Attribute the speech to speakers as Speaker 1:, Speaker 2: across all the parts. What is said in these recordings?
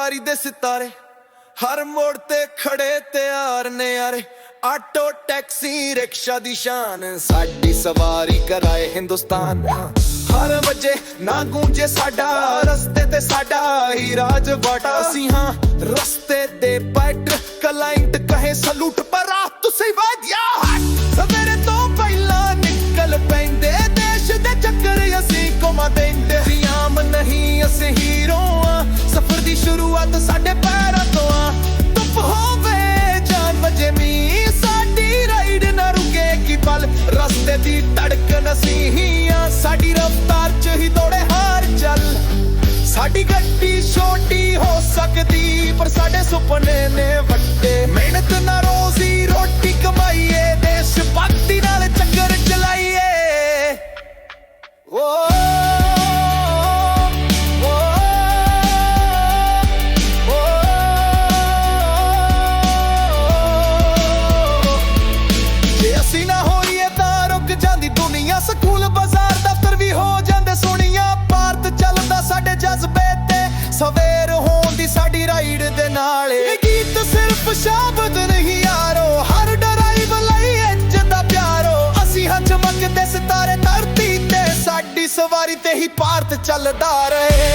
Speaker 1: ਸਵਾਰੀ ਦੇ ਸਿਤਾਰੇ, ਹਰ ਮੋੜ ਤੇ ਖੜੇ ਤਿਆਰ ਨੇ ਯਾਰੇ। ਆਟੋ, ਟੈਕਸੀ, ਰਿਕਸ਼ਾ ਦੀ ਸ਼ਾਨ, ਸਾਡੀ ਸਵਾਰੀ ਕਰਾਏ ਹਿੰਦੁਸਤਾਨ। ਹਰ ਵਜੇ ਨਾ ਗੂੰਜੇ ਸਾਡਾ, ਰਸਤੇ ਤੇ ਸਾਡਾ ਹੀ ਰਾਜ ਵਾਟਾ ਅਸੀਂ ਹਾਂ ਰਸਤੇ ਦੇ ਪੈਟ ਕਲਾਇੰਟ ਕਹੇ ਸਲੂਟ ਪਰ ਅਸੀਂ ਹੀ ਆ, ਸਾਡੀ ਰਫ਼ਤਾਰ ਚ ਹੀ ਦੌੜੇ ਹਾਰ ਚੱਲ। ਸਾਡੀ ਗੱਡੀ ਛੋਟੀ ਹੋ ਸਕਦੀ, ਪਰ ਸਾਡੇ ਸੁਪਨੇ ਨੇ ਸਵਾਰੀ ਤੇ ਹੀ ਭਾਰਤ ਚੱਲਦਾ ਰਹੇ।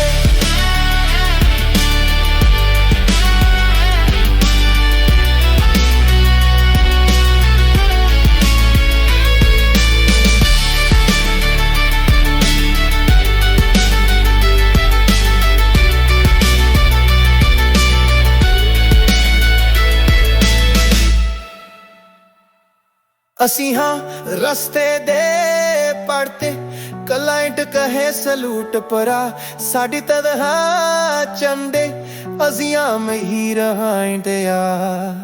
Speaker 1: ਅਸੀਂ ਹਾਂ ਰਸਤੇ ਦੇ ਪੜਤੇ ਕਲਾਇੰਟ ਕਹੇ ਸਲੂਟ ਪਰਾ ਸਾਡੀ ਤਦਹਾ ਚੰਦੇ ਅਸੀਂ ਆਮ ਹੀ ਰਹਾਂਦੇ ਆ।